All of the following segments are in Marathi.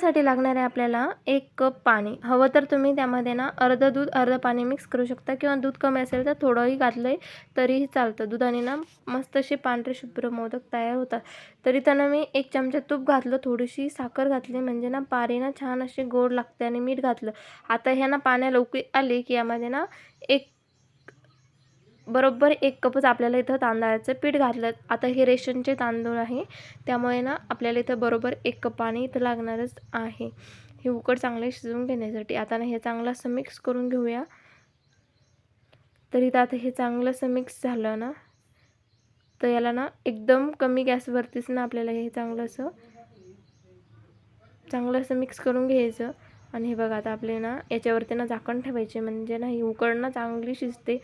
त्यासाठी लागणार आहे आपल्याला? एक कप पाणी. हवं तर तुम्ही त्यामध्ये ना अर्धं दूध अर्धं पाणी मिक्स करू शकता. किंवा दूध कमी असेल तर थोडंही घातलं आहे तरीही चालतं. दुधाने ना मस्त असे पांढरे शुभ्र मोदक तयार होतात. तरी त्यांना मी एक चमचा तूप घातलं थोडीशी साखर घातली. म्हणजे ना पारी ना छान अशी गोड लागते आणि मीठ घातलं. आता ह्या ना पाण्या लवकर आली की यामध्ये ना एक बरोबर एक कपच आपल्याला इथं तांदळाचं पीठ घातलं. आता हे रेशनचे तांदूळ आहे. त्यामुळे ना आपल्याला इथं बरोबर एक कप पाणी इथं लागणारच आहे. हे उकड चांगले शिजवून घेण्यासाठी. आता ना हे चांगलं असं मिक्स करून घेऊया. तर इथं आता हे चांगलं असं मिक्स झालं ना तर याला ना एकदम कमी गॅसवरतीच ना आपल्याला हे चांगलं असं चांगलं असं मिक्स करून घ्यायचं. आणि हे बघा आता आपले ना याच्यावरती ना झाकण ठेवायचे. म्हणजे ना ही उकड ना चांगली शिजते.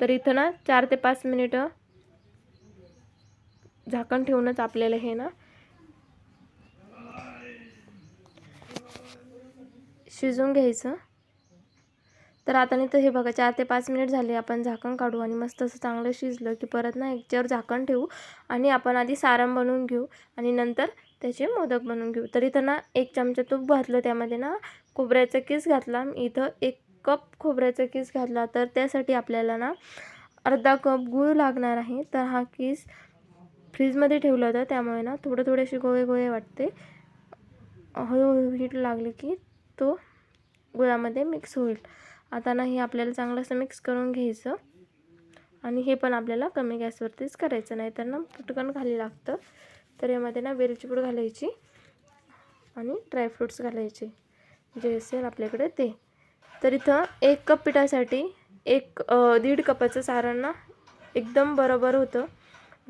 तर इथं ना चार ते पाच मिनिटं झाकण ठेवूनच आपल्याला हे ना शिजून घ्यायचं. तर आता नाही तर हे बघा चार ते पाच मिनिट झाले आपण झाकण काढू आणि मस्त असं चांगलं शिजलं की परत ना याच्यावर झाकण ठेवू आणि आपण आधी सारण बनवून घेऊ आणि नंतर त्याचे मोदक बनवून घेऊ. तर इथं ना एक चमचा तूप घातलं त्यामध्ये ना खोबऱ्याचा किस घातला. इथं एक कप खोबऱ्याचा केस घातला तर त्यासाठी आपल्याला ना अर्धा कप गूळ लागणार आहे. तर हा केस फ्रीजमध्ये ठेवला होता. त्यामुळे ना थोडं थोडेसे गोळे गोळे वाटते. हळूहळू हीट लागली की तो गुळामध्ये मिक्स होईल. आता ना हे आपल्याला चांगलं असं मिक्स करून घ्यायचं. आणि हे पण आपल्याला कमी गॅसवरतीच करायचं. नाही तर ना पटकन खाली लागतं. तर यामध्ये ना वेलची पूड घालायची आणि ड्रायफ्रूट्स घालायचे. जे असेल आपल्याकडे ते. तर इथं एक कप पिठासाठी एक दीड कपाचं सारण ना एकदम बरोबर होतं.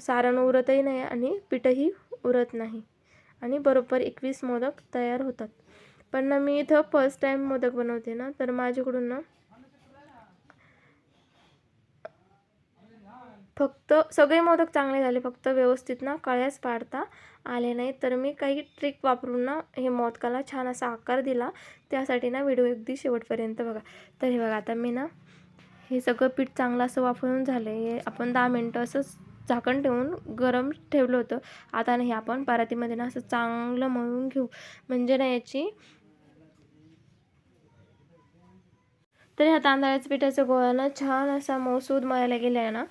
सारण उरतही नाही आणि पिठंही उरत नाही. आणि बरोबर एकवीस मोदक तयार होतात. पण ना मी इथं फर्स्ट टाईम मोदक बनवते ना तर माझ्याकडून ना फक्त सगळे मोदक चांगले झाले फक्त व्यवस्थित ना कळ्याच पाडता आले नाही. तर मी काही ट्रिक वापरून ना हे मोदकाला छान असा आकार दिला. त्यासाठी ना व्हिडिओ अगदी शेवटपर्यंत बघा. तर हे बघा आता मी ना हे सगळं पीठ चांगलं असं वापरून झालं. आहे आपण दहा मिनटं असंच झाकण ठेवून गरम ठेवलं होतं. आता नाही आपण परातीमध्ये ना असं चांगलं मळून घेऊ. म्हणजे ना याची तर ह्या तांदळाच्या पिठाचं गोळा ना छान असा मौसूद मळायला गेला आहे ना.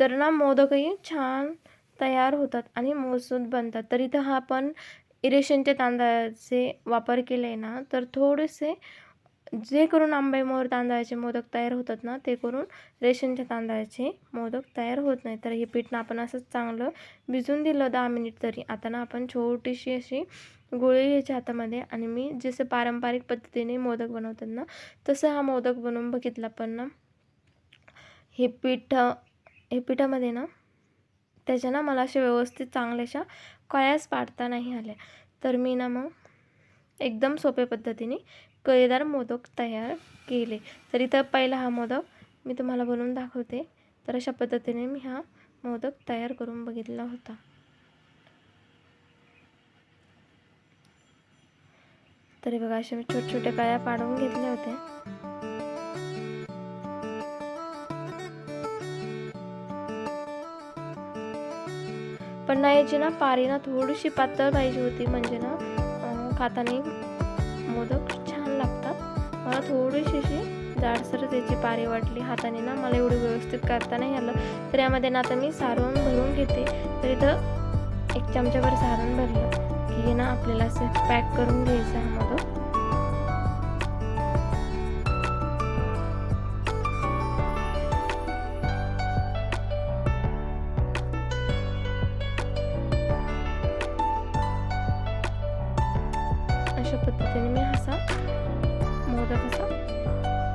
तर ना मोदकही छान तयार होतात आणि मौसूद बनतात. तर इथं हा आपण इरेशनच्या तांदळाचे वापर केले आहे ना तर थोडेसे जे करून आंबेमोर तांदळाचे मोदक तयार होतात ना ते करून रेशनच्या तांदळाचे मोदक तयार होत नाही तर हे पीठ ना आपण असंच चांगलं भिजून दिलं दहा मिनिट तरी. आता ना आपण छोटीशी अशी गोळी घ्यायची हातामध्ये आणि मी जसं पारंपरिक पद्धतीने मोदक बनवतात ना तसं हा मोदक बनवून बघितला पण ना हे पीठ हे पिठामध्ये ना त्याच्या ना मला अशा व्यवस्थित चांगल्याशा कळ्याच पाडता नाही आल्या. तर मी ना मग एकदम सोप्या पद्धतीने कळीदार मोदक तयार केले. तर इथं पहिला हा मोदक मी तुम्हाला बनवून दाखवते. तर अशा पद्धतीने मी हा मोदक तयार करून बघितला होता. तरी बघा अशा मी छोट्या छोट्या कळ्या पाडवून घेतल्या होत्या. पण ना याची ना पारी ना थोडीशी पातळ पाहिजे होती म्हणजे ना खाताना मोदक छान लागतात. मला थोडीशी अशी त्याची पारी वाटली. हाताने ना मला एवढं व्यवस्थित करता नाही आलं. तर यामध्ये ना आता मी सारण भरून घेते. तर इथं एक चमच्याभर सारण भरलं की ना आपल्याला असं पॅक करून घ्यायचं हा मी असा मोदक असा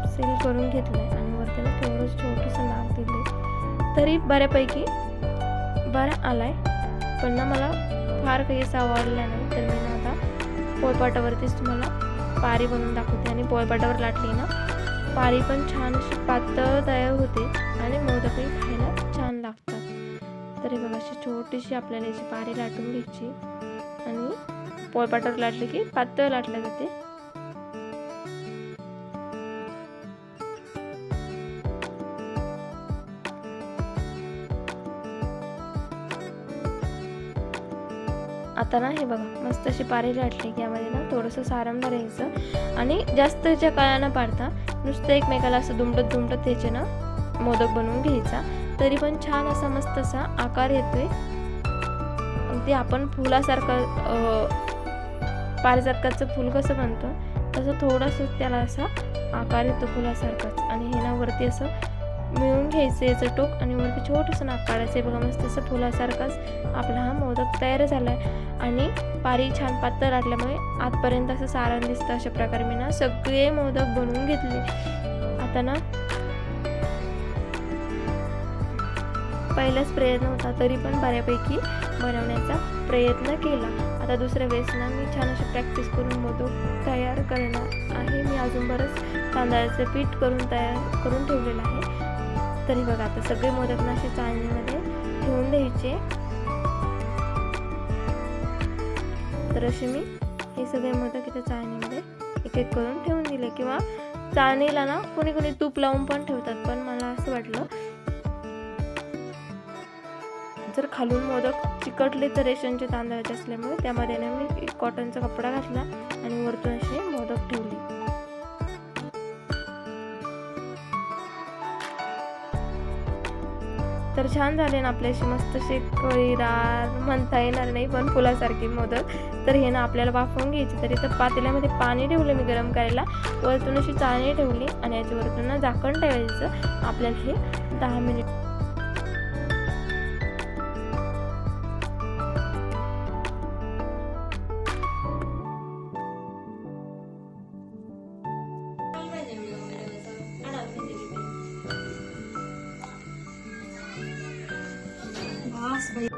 सेल करून घेतला आहे आणि वर त्याला थोडंसं छोटंसं नाक दिले तरी बऱ्यापैकी बरा आला आहे पण ना मला फार काही असं आवडला नाही. तर मी ना आता पोळपाटावरतीच तुम्हाला पारी बनवून दाखवते. आणि पोळपाटावर लाटली ना पारी पण छान पातळ तयार होते आणि मोदकही खायला छान लागतात. तरी बघा अशी छोटीशी आपल्याला याची पारी लाटून घ्यायची. पोळपाटावर लाटले की पातळ लाटलं जाते. आता ना हे बघा मस्त अशी पारी लाटली की यामध्ये ना थोडंसं सारण राहायचं आणि जास्तच्या काळ्या न पाडता नुसतं एकमेकाला असं दुमटत दुमटत त्याचे ना मोदक बनवून घ्यायचा. तरी पण छान असा मस्त असा आकार येतोय. अगदी आपण फुलासारखं पारिजातकाचं फुल कसं बनतं तसं थोडंसं त्याला असा आकार येतो फुलासारखाच. आणि हे ना वरती असं मिळून घ्यायचं याचं टोक आणि वरती छोटंसं नाक काढायचं. बघा मस्त असं फुलासारखाच आपला हा मोदक तयार झाला आहे आणि पारी छान पातळ लाटल्यामुळे आतपर्यंत असं सारण दिसतं. अशा प्रकारे मी ना सगळे मोदक बनवून घेतले. आता ना पहिलाच प्रयत्न होता तरी पण बऱ्यापैकी बनवण्याचा प्रयत्न केला. आता दुसऱ्या वेळेस ना मी छान अशी प्रॅक्टिस करून मोदक तयार करणार आहे. मी अजून बरंच तांदळाचं पीठ करून तयार करून ठेवलेलं आहे. तरी बघा आता सगळे मोदक ना असे चाळणीमध्ये ठेवून द्यायचे. तर असे मी हे सगळे मोदक इथे चाळणीमध्ये एक एक करून ठेवून दिले. किंवा चाळणीला ना कोणी कोणी तूप लावून पण ठेवतात पण मला असं वाटलं जर खालून मोदक चिकटले तर रेशनचे तांदळाचे असल्यामुळे त्यामध्ये ना मी एक कॉटनचा कपडा घातला आणि वरतून असे मोदक ठेवले. तर छान झाले ना आपल्याशी मस्त असे म्हणता येणार नाही पण फुलासारखे मोदक. तर हे ना आपल्याला वाफवून घ्यायचे. तर इथं पातेल्यामध्ये पाणी ठेवलं मी गरम करायला. वरतून अशी चाळणी ठेवली आणि याच्यावरतून ना झाकण ठेवायचं. आपल्याला हे दहा मिनिट Mas ba